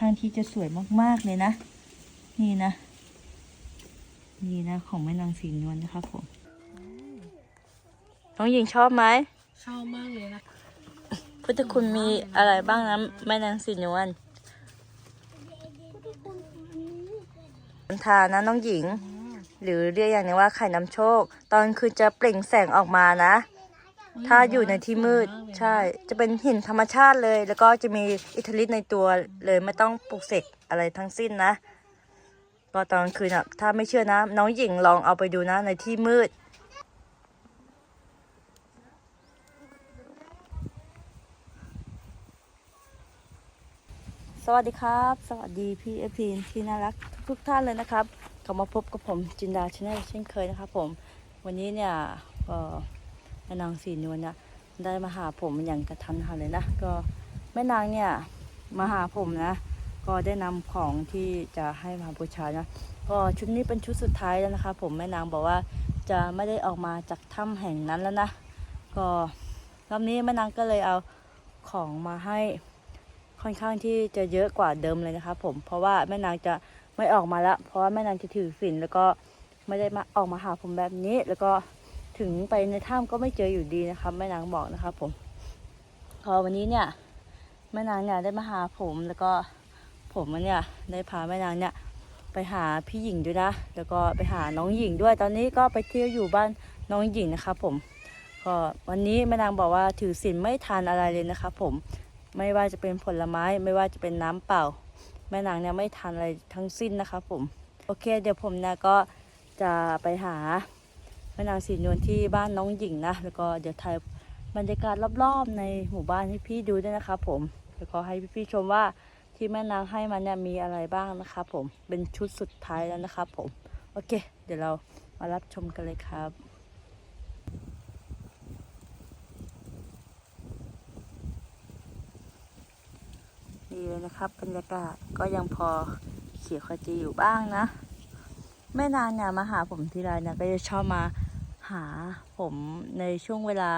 ทางที่จะสวยมากๆเลยนะ นี่นะ นี่นะของแม่นางสีนวลนะครับผมน้องหญิงชอบไหมชอบมากเลยนะพุทธคุณมีอะไรบ้างนะแม่นางสีนวลทานะน้องหญิง หรือเรียกอย่างหนี้ว่าไข่น้ำโชค ตอนคืนจะเปล่งแสงออกมานะ ถ้าอยู่ในที่มืดใช่ จะเป็นหินธรรมชาติเลย แล้วก็จะมีอิทธิฤทธิ์ในตัวเลยไม่ต้องปลุกเสกอะไรทั้งสิ้นนะก็ตอนกลางคืนอะถ้าไม่เชื่อนะ น้องหญิงลองเอาไปดูนะในที่มืดสวัสดีครับ สวัสดีพี่เอพีที่น่ารักทุกๆท่านเลยนะครับกลับมาพบกับผมจินดาชาแนลเช่นเคยนะครับผม วันนี้เนี่ยก็แม่ นางสีนวลเนี่ยได้มาหาผมอย่างกระทันหันเลยนะก็แม่นางเนี่ยมาหาผมนะ ก็ได้นำของที่จะให้มาบูชานะก็ชุดนี้เป็นชุดสุดท้ายแล้วนะครับผมแม่นางบอกว่าจะไม่ได้ออกมาจากถ้ำแห่งนั้นแล้วนะ ก็รอบนี้แม่นางก็เลยเอาของมาให้ค่อนข้างที่จะเยอะกว่าเดิมเลยนะครับผมเพราะว่าแม่นางจะไม่ออกมาละเพราะว่าแม่นางจะถือศีลแล้วก็ไม่ได้มาออกมาหาผมแบบนี้แล้วก็ ถึงไปในถ้ำก็ไม่เจออยู่ดีนะครับแม่นางบอกนะครับผมพอวันนี้เนี่ยแม่นางเนี่ยได้มาหาผมแล้วก็ผมเนี่ยได้พาแม่นางเนี่ยไปหาพี่หญิงด้วยนะ แล้วก็ไปหาน้องหญิงด้วย ตอนนี้ก็ไปเที่ยวอยู่บ้านน้องหญิงนะครับผมก็วันนี้แม่นางบอกว่าถือศีลไม่ทานอะไรเลยนะครับผมไม่ว่าจะเป็นผลไม้ไม่ว่าจะเป็นน้ำเปล่า แม่นางเนี่ยไม่ทานอะไรทั้งสิ้นนะคะผมโอเค เดี๋ยวผมเนี่ยก็จะไปหา ม่นางสีนวลที่บ้านน้องหญิงนะ แล้วก็เดี๋ยวถ่ายบรรยากาศรอบๆในหมู่บ้านให้พี่ดูด้วยนะคะผมแล้วก็ให้พี่ๆชมว่าที่แม่นางให้มาเนี่ยมีอะไรบ้างนะคะผมเป็นชุดสุดท้ายแล้วนะคะผมโอเค เดี๋ยวเรามารับชมกันเลยครับดีเลยนะครับบรรยากาศก็ยังพอเขียวขจีอยู่บ้างนะ แม่นางเนี่ยมาหาผมทีไรเนี่ยก็จะชอบมา หาผมในช่วงเวลา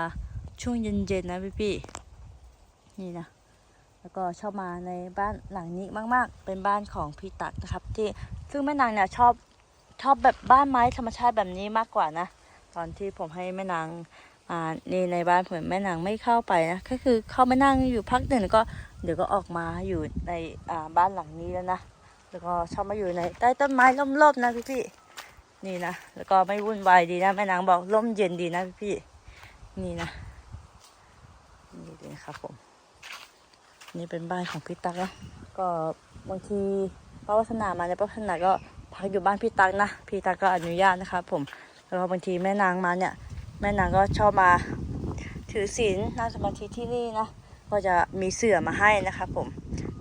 ช่วงเย็นๆนะพี่พี่ๆนี่นะ แล้วก็ชอบมาในบ้านหลังนี้มาก ๆ เป็นบ้านของพี่ตักนะครับ ที่ซึ่งแม่นางเนี่ยชอบชอบแบบบ้านไม้ธรรมชาติแบบนี้มากกว่านะ ตอนที่ผมให้แม่นางอ่านี่ในบ้านผมแม่นางไม่เข้าไปนะ ก็คือเข้ามานั่งอยู่พักหนึ่งแล้วก็เดี๋ยวก็ออกมาอยู่ในอ่าบ้านหลังนี้แล้วนะ แล้วก็ชอบมาอยู่ในใต้ต้นไม้ร่มๆนะพี่พี่ๆ นี่นะ แล้วก็ไม่วุ่นวายดีนะ แม่นางบอกร่มเย็นดีนะพี่พี่นี่นะ นี่เลยครับผม นี่เป็นบ้านของพี่ตั๊กนะก็บางทีป้าวัฒนามาเนี่ยป้าวัฒนาก็พักอยู่บ้านพี่ตั๊กนะ พี่ตั๊กก็อนุญาตนะครับผม แล้วก็บางทีแม่นางมาเนี่ย แม่นางก็ชอบมาถือศีลนั่งสมาธิที่นี่นะ ก็จะมีเสื่อมาให้นะครับผม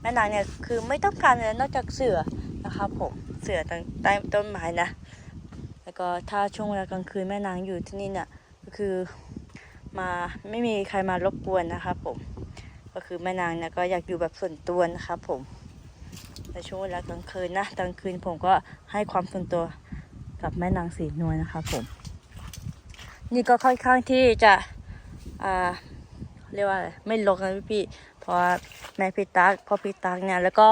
แม่นางเนี่ยคือไม่ต้องการอะไรนอกจากเสื่อนะครับผม เสื่อตั้งใต้ต้นไม้นะ แล้วก็ถ้าช่วงเวลากลางคืนแม่นางอยู่ที่นี่เนี่ยก็คือมาไม่มีใครมารบกวนนะครับผม ก็คือแม่นางเนี่ยก็อยากอยู่แบบส่วนตัวนะครับผมในช่วงเวลากลางคืนนะกลางคืนผมก็ให้ความส่วนตัวกับแม่นางสีนวลนะครับผม นี่ก็ค่อนข้างที่จะอ่าเรียกว่าอะไรไม่ลกนะพี่พี่เพราะแม่พี่ตักพ่อพี่ตักเนี่ยแล้วก็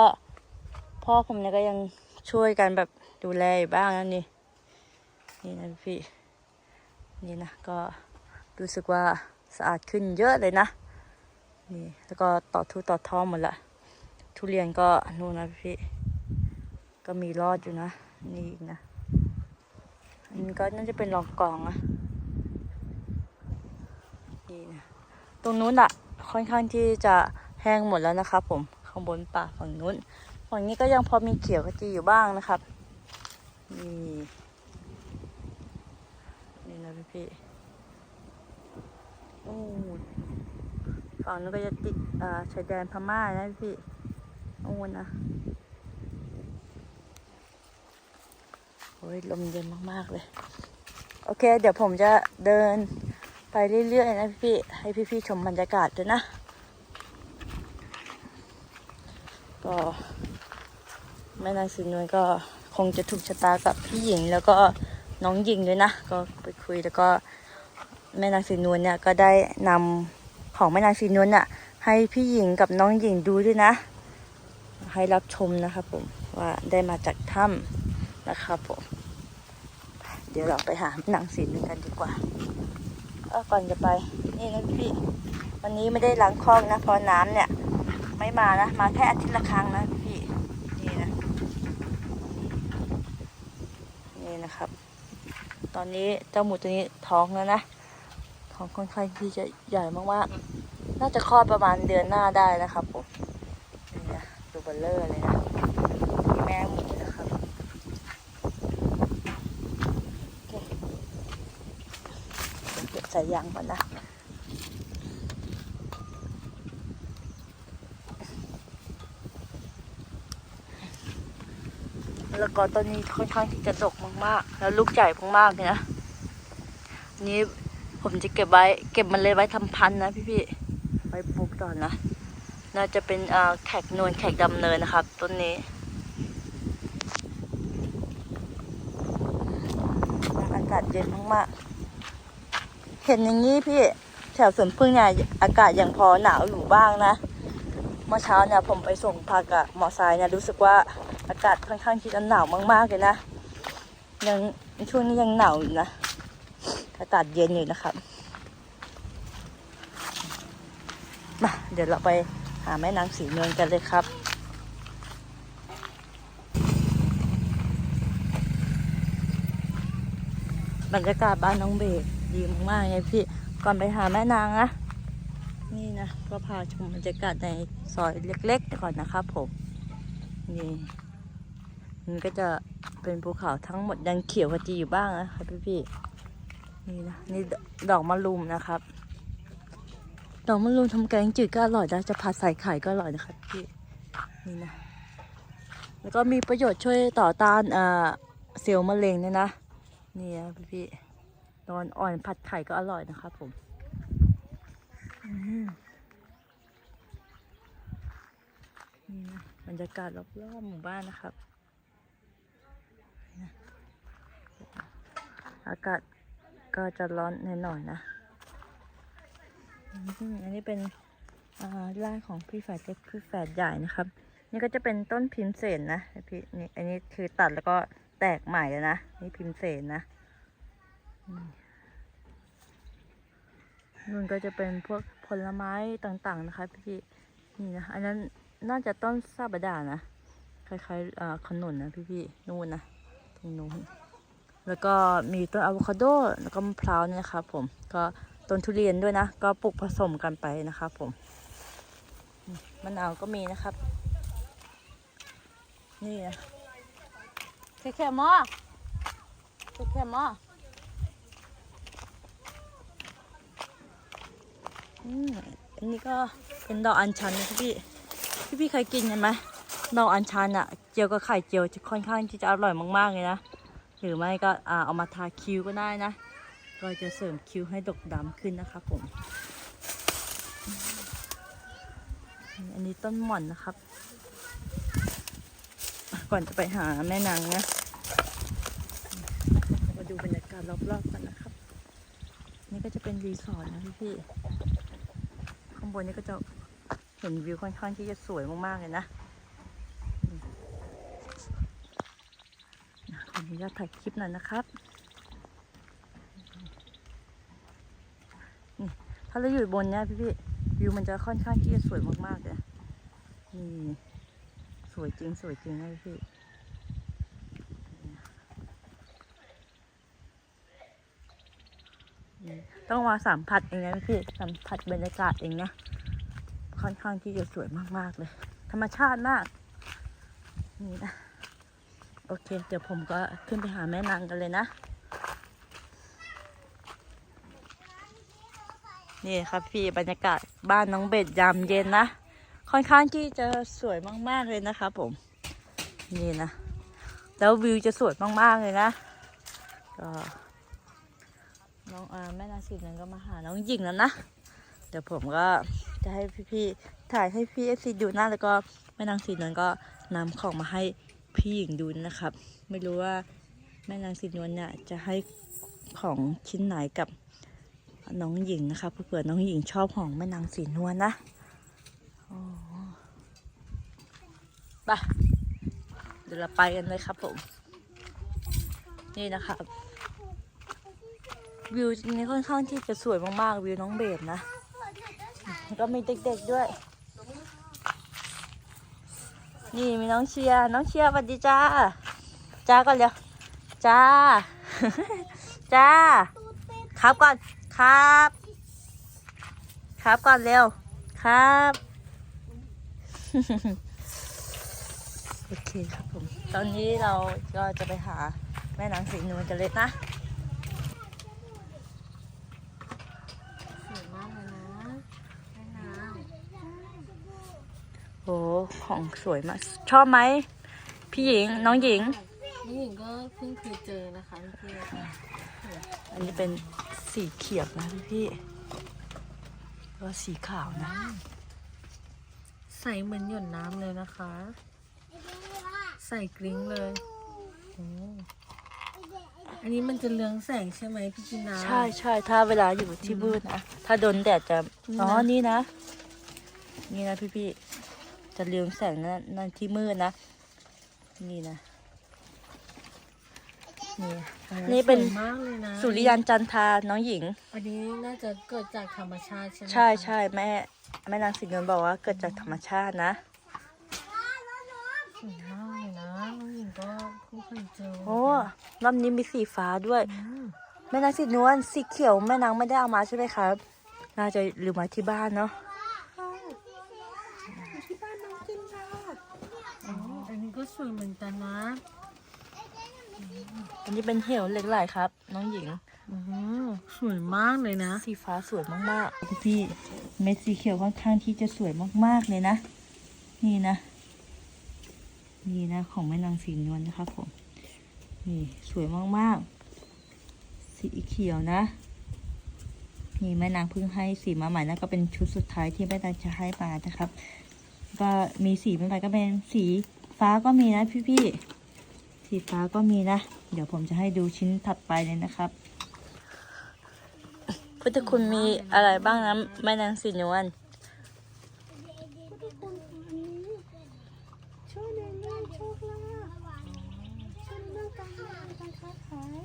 พ่อผมเนี่ยก็ยังช่วยกันแบบดูแลอยู่บ้างนะนี่ นี่นะพี่นี่นะก็รู้สึกว่าสะอาดขึ้นเยอะเลยนะนี่แล้วก็ต่อทุต่อท้องหมดละทุเรียนก็นู่นนะพี่ก็มีรอดอยู่นะ นี่อีกนะอันนี้ก็น่าจะเป็นรองกองอะนี่นะตรงนู้นอะค่อนข้างที่จะแห้งหมดแล้วนะครับผมข้างบนป่าฝั่งนู้นฝั่งนี้ก็ยังพอมีเขียวขจีอยู่บ้างนะครับนี่ พี่ โอ้ฝั่งนู้นก็จะติดอ่าชายแดนพม่านะพี่โอ้นะโอ้ยลมเย็นมาก ๆ เลย โอเค เดี๋ยวผมจะเดินไปเรื่อย ๆ นะพี่ ให้พี่ๆชมบรรยากาศด้วยนะ ก็แม่นางสินนวลก็คงจะถูกชะตากับพี่หญิงแล้วก็ น้องหญิงด้วยนะ ก็ไปคุยแล้วก็แม่นางสินวลเนี่ยก็ได้นำของแม่นางสินวลน่ะให้พี่หญิงกับน้องหญิงดูด้วยนะ ให้รับชมนะครับผมว่าได้มาจากถ้ำนะครับผมเดี๋ยวเราไปหาหนังสีนึงกันดีกว่าเออก่อนจะไปนี่นะพี่วันนี้ไม่ได้ล้างคลองนะเพราะน้ำเนี่ย ไม่มานะมาแค่อาทิตย์ละครั้งนะพี่นี่นะนี่นะครับ ตอนนี้เจ้าหมูตัวนี้ท้องแล้วนะท้องค่อนข้างที่จะใหญ่มากๆ น่าจะคลอดประมาณเดือนหน้าได้นะครับผมนี่นะดูเบลเลอร์เลยนะมีแม่หมูนะครับโอเคเดี๋ยวเก็บสายยางก่อนนะ ล้วก็ต้นนี้ค่อนข้างที่จะดกมากๆ แล้วลูกใหญ่มากๆเลยนะนี้ผมจะเก็บไว้เก็บมันเลยไว้ทำพันธุ์นะพี่ๆไว้ปลูกต่อนะน่าจะเป็นอ่าแขกนวลแขกดำเนินนะครับต้นนี้อากาศเย็นมากๆ เห็นอย่างนี้พี่แถวสวนพึ่งเนี่ยอากาศยังพอหนาวอยู่บ้างนะ เมื่อเช้าเนี่ยผมไปส่งผักอะมอไซค์เนี่ยรู้สึกว่า อากาศค่อนข้างที่จะหนาวมากๆเลยนะ ยังช่วงนี้ยังหนาวอยู่นะ อากาศเย็นอยู่นะครับมาเดี๋ยวเราไปหาแม่นางสีนวลกันเลยครับบรรยากาศบ้านน้องเบสดีมากๆเลยพี่ ก่อนไปหาแม่นางนะ นี่นะก็พาชมบรรยากาศในซอยเล็กๆก่อนนะครับผม นี่ มันก็จะเป็นภูเขาทั้งหมดยังเขียวขจีอยู่บ้างนะครับพี่ๆนี่นะนี่ดอกมะลุมนะครับ ดอกมะลุมทำแกงจืดก็อร่อยนะจะผัดใส่ไข่ก็อร่อยนะครับพี่นี่นะแล้วก็มีประโยชน์ช่วยต่อต้านเซลล์มะเร็งเนี่ยนะนี่นะพี่ๆตอนอ่อนผัดไข่ก็อร่อยนะครับผมอืมนี่นะบรรยากาศรอบๆหมู่บ้านนะครับนะ อากาศก็จะร้อนหน่อยๆนะ อันนี้เป็นร่างของพี่แฝดเล็กพี่แฝดใหญ่นะครับ นี่ก็จะเป็นต้นพิมเสนนะพี่นี่อันนี้คือตัดแล้วก็แตกใหม่แล้วนะ นี่พิมเสนนะนู่นก็จะเป็นพวกผลไม้ต่างๆนะคะพี่นี่นะ อันนั้นน่าจะต้นซาบะดานะ คล้ายๆเอ่อขนุนนะพี่ๆนู่นนะตรงนู้น แล้วก็มีต้นอะโวคาโดแล้วก็มะพร้าวเนี่ยนะครับผมก็ต้นทุเรียนด้วยนะ ก็ปลูกผสมกันไปนะครับผมอืมมะนาวก็มีนะครับ นี่นะแค่แค่หมอแค่แค่หมออืมอันนี้ก็เป็นดอกอัญชันนะพี่พี่พี่ๆเคยกินกันไหมดอกอัญชันอะเจียวกับไข่เจียวจะค่อนข้างที่จะอร่อยมากๆเลยนะ หรือไม่ก็เอามาทาคิ้วก็ได้นะ ก็จะเสริมคิ้วให้ดกดำขึ้นนะครับผมอืมอันนี้ต้นหม่อนนะครับ ก่อนจะไปหาแม่นางนะมาดูบรรยากาศรอบๆกันนะครับ นี่ก็จะเป็นรีสอร์ทนะพี่พี่ๆข้างบนนี้ก็จะเห็นวิวค่อนข้างที่จะสวยมากๆเลยนะอืมนะข ออนุญาตถ่ายคลิปหน่อยนะครับนี่ถ้าเราอยู่บนเนี้ยพี่พี่ๆวิวมันจะค่อนข้างที่จะสวยมากๆเลยนี่สวยจริงสวยจริงนะพี่พี่ต้องมาสัมผัสเองนะพี่สัมผัสบรรยากาศเองนะค่อนข้างที่จะสวยมากๆเลย ธรรมชาติมากนี่นะ โอเค เดี๋ยวผมก็ขึ้นไปหาแม่นางกันเลยนะ นี่ครับพี่บรรยากาศบ้านน้องเบ็ดยามเย็นนะ ค่อนข้างที่จะสวยมากๆเลยนะครับผม นี่นะ แล้ววิวจะสวยมากๆเลยนะก็น้องอแม่นาซีนั้นก็มาหาน้องหญิงแล้วนะ เดี๋ยวผมก็จะให้พี่ๆถ่ายให้พี่เอซีดูหนะแล้วก็แม่นางสีนวลก็นำของมาให้ พี่หญิงดูนะครับ ไม่รู้ว่าแม่นางสีนวลเนี่ยจะให้ของชิ้นไหนกับน้องหญิงนะคะเผื่อน้องหญิงชอบของแม่นางสีนวลนะโอ้ไปเดี๋ยวเราไปกันเลยครับผม นี่นะครับ วิวนี้ค่อนข้างที่จะสวยมากๆ วิวน้องเบสนะ ก็มีเด็กๆด้วย นี่มีน้องเชียร์น้องเชียร์สวัสดีจ้า จ้าก่อนเร็วจ้า จ้า ครับก่อน ครับ ครับก่อนเร็ว ครับ โอเคครับผม ตอนนี้เราก็จะไปหาแม่นางสีนวลกันเลยนะ สวยมากเลยนะแม่น้ โหของสวยมาก ชอบไหม พี่หญิง น้องหญิงำนี่หญิงก็เพิ่งเคยเจอนะคะพี่ๆค่ะอันนี้เป็นสีเขียวนะพี่พี่แล้วก็สีขาวนะ ใส่เหมือนหยดน้ำเลยนะคะ ใส่กริ้งเลยโอ้อันนี้มันจะเรืองแสงใช่ไหมพี่จินดาใช่ใช่ถ้าเวลาอยู่ที่มืดนะ ถ้าโดนแดดจะ อ๋อ นี่นะ นี่นะพี่พี่ จะเรืองแสงนะนั่นที่มืดนะ นี่นะ นี่นี่เป็นสวยมากเลยนะสุริยันจันทราน้องหญิง อันนี้น่าจะเกิดจากธรรมชาติใช่ไหมใช่คะใช่แม่แม่นางสิงห์นวลบอกว่าเกิดจากธรรมชาตินะสวยมากเลยนะน้องหญิงก็เพิ่งเคยเจอโอ้รอบนี้มีสีฟ้าด้วยอืมแม่นางสีนวลสีเขียวแม่นางไม่ได้เอามาใช่ไหมครับ น่าจะลืมมาที่บ้านเนาะ อ๋ออันนี้ก็ สวยเหมือนกันนะอันนี้เป็นเหวเหล็กไหลครับ น้องหญิง อืมสวยมากเลยนะ สีฟ้าสวยมากๆพี่เม็ดสีเขียวค่อนข้างที่จะสวยมากๆเลยนะ นี่นะ นี่นะ ของแม่นางสีนวลนะครับผม นี่สวยมากๆ สีเขียวนะนี่แม่นางเพิ่งให้สีมาใหม่นะก็เป็นชุดสุดท้ายที่แม่นางจะให้มานะครับ ก็มีสีใหม่ๆก็เป็นสี ฟ้าก็มีนะพี่ๆสีฟ้าก็มีนะ เดี๋ยวผมจะให้ดูชิ้นถัดไปเลยนะครับพุทธคุณมีอะไรบ้างนะแม่นางสีนวลช่วยในเรื่องโชคลาภช่วยในเรื่องการงานการค้าขาย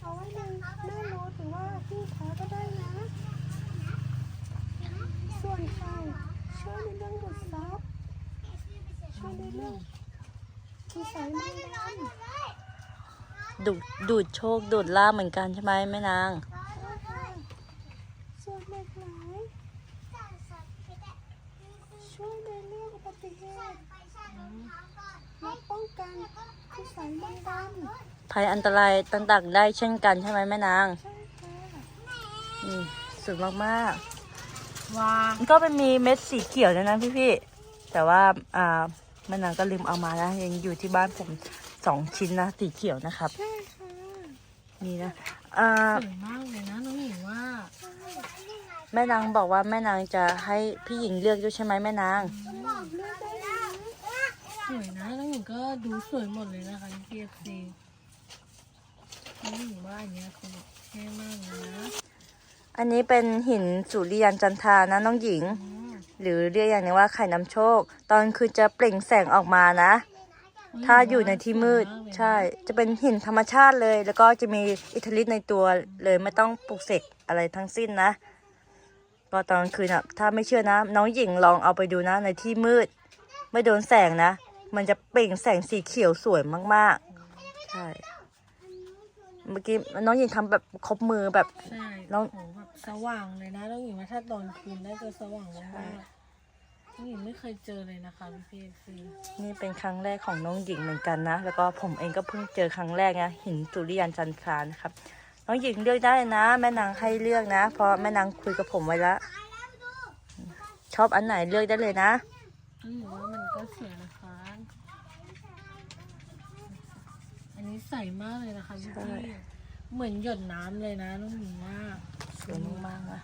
เอาไว้ในหน้าโน้ตหรือว่าที่ค้าก็ได้นะ ส่วนใครช่วยในเรื่องดูดซับช่วยในเรื่อง ที่สายมันดันดูดดูดโชคดูดลาบเหมือนกันใช่ไหมแม่นางส่วนเหล็กไหลช่วยในเรื่องอุบัติเหตุและป้องกันที่สายมันดันภัยอันตรายต่างๆได้เช่นกันใช่ไหมแม่นางใช่ค่ะนี่สวยมากว้าๆก็เป็นมีเม็ดสีเขียวด้วยนะพี่ๆแต่ว่าอ่า แม่นางก็ลืมเอามานะยังอยู่ที่บ้านผมสองชิ้นนะสีเขียวนะครับใช่ค่ะนี่นะอ่าสวยมากเลยนะน้องหญิงว่าแม่นางบอกว่าแม่นางจะให้พี่หญิงเลือกด้วยใช่ไหมแม่นางเลือกได้เลยนะสวยนะน้องหญิงก็ดูสวยหมดเลยนะคะพี่เอฟซีน้องหญิงว่าอันเนี้ยคือเท่มากเลยนะอันนี้เป็นหินสุริยันจันทรานะน้องหญิง อืม หรือเรียกอย่างหนี้ว่าไข่น้ำโชค ตอนคืนจะเปล่งแสงออกมานะ ถ้าอยู่ในที่มืดสวยากเลยนะใช่ จะเป็นหินธรรมชาติเลย แล้วก็จะมีอิทธิฤทธิ์ในตัวเลยไม่ต้องปลุกเสกอะไรทั้งสิ้นนะก็ตอนกลางคืนอะถ้าไม่เชื่อนะ น้องหญิงลองเอาไปดูนะ ในที่มืด ไม่โดนแสงนะ มันจะเปล่งแสงสีเขียวสวยมากๆ ใช่ เมื่อกี้น้องหญิงทำแบบครบมือแบบ ใช่น้องโอ้โหแบบสว่างเลยนะน้องหญิงว่าถ้าตอนคืนน่าจะสว่างมากๆน้องหญิงไม่เคยเจอเลยนะคะพี่เอฟซีนี่เป็นครั้งแรกของน้องหญิงเหมือนกันนะ แล้วก็ผมเองก็เพิ่งเจอครั้งแรกนะหินสุริยันจันทรานะครับ น้องหญิงเลือกได้นะ แม่นางให้เลือกนะ เพราะแม่นางคุยกับผมไว้แล้วชอบอันไหนเลือกได้เลยนะ น้องหญิงว่ามันก็สวยนะคะ อันนี้ใสมากเลยนะคะพี่ใช่พี่เหมือนหยดน้ำเลยนะน้องหญิงว่าสวยมากๆนะ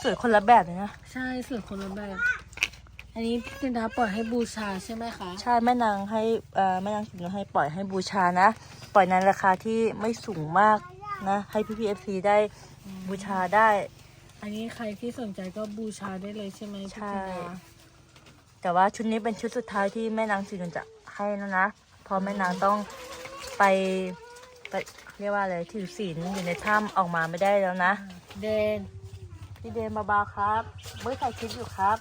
สวยคนละแบบเลยนะ ใช่สวยคนละแบบ อันนี้พี่จินดาปล่อยให้บูชาใช่ไหมคะใช่แม่นางให้เอ่อแม่นางสิงห์ให้ปล่อยให้บูชานะ ปล่อยในราคาที่ไม่สูงมากนะ ให้พี่พีเอฟซีได้บูชาได้ อันนี้ใครที่สนใจก็บูชาได้เลยใช่ไหมพี่ใช่จินดาแต่ว่าชุดนี้เป็นชุดสุดท้ายที่แม่นางสีนวลจะ ให้แล้วนะเพราะแม่นางต้องไปไปเรียกว่าอะไรถือศีลอยู่ในถ้ำออกมาไม่ได้แล้วนะ เดนพี่เดนเบาๆครับเมื่อถ่ายคลิปอยู่ครับ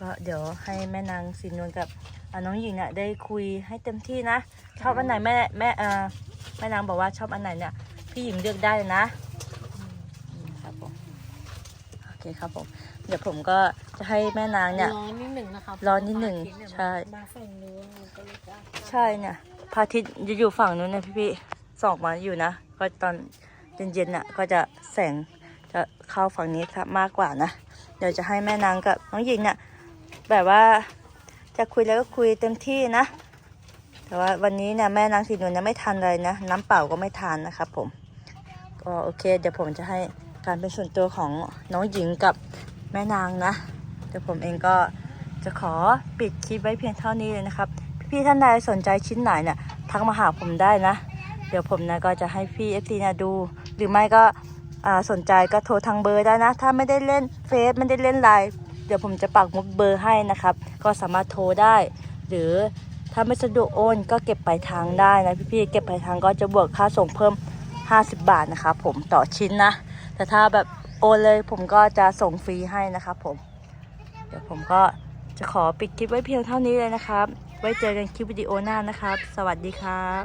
ก็เดี๋ยวให้แม่นางสีนวลกับอ่าน้องหญิงเนี่ยได้คุยให้เต็มที่นะชอบอันไหนแม่แม่เอ่อแม่นางบอกว่าชอบอันไหนเนี่ยพี่หญิงเลือกได้เลยนะอืมครับผมโอเคครับผมเดี๋ยวผมก็จะ ให้แม่นางเนี่ย ร้อนนิดหนึ่งนะคะร้อนนิดหนึ่งพระอาทิตย์เยใช่ มาฝั่งนู้นมันก็เลยจะใช่เนี่ยพระอาทิตย์จะอยู่ฝั่งนู้นนะพี่พี่ๆส่องมาอยู่นะ ก็ตอนเย็นๆน่ะก็จะแสงจะเข้าฝั่งนี้ครับมากกว่านะ เดี๋ยวจะให้แม่นางกับน้องหญิงเนี่ยแบบว่าจะคุยแล้วก็คุยเต็มที่นะ แต่ว่าวันนี้เนี่ยแม่นางสีนวลเนี่ยไม่ทานเลยนะ น้ำเปล่าก็ไม่ทานนะครับผม ก็โอเค เดี๋ยวผมจะให้การเป็นส่วนตัวของน้องหญิงกับแม่นางนะ เดี๋ยวผมเองก็จะขอปิดคลิปไว้เพียงเท่านี้เลยนะครับ พี่ๆท่านใดสนใจชิ้นไหนเนี่ยทักมาหาผมได้นะ เดี๋ยวผมนะก็จะให้พี่เอฟซีนะดู หรือไม่ก็สนใจก็โทรทางเบอร์ได้นะ ถ้าไม่ได้เล่นเฟซไม่ได้เล่นไลน์เดี๋ยวผมจะปักมุดเบอร์ให้นะครับ ก็สามารถโทรได้ หรือถ้าไม่สะดวกโอนก็เก็บปลายทางได้นะพี่ๆเก็บปลายทางก็จะบวกค่าส่งเพิ่ม 50 บาทนะครับผมต่อชิ้นนะ แต่ถ้าแบบโอนเลยผมก็จะส่งฟรีให้นะครับผม ดี๋ยวผมก็จะขอปิดคลิปไว้เพียงเท่านี้เลยนะครับ ไว้เจอกันคลิปวิดีโอหน้านะครับ สวัสดีครับ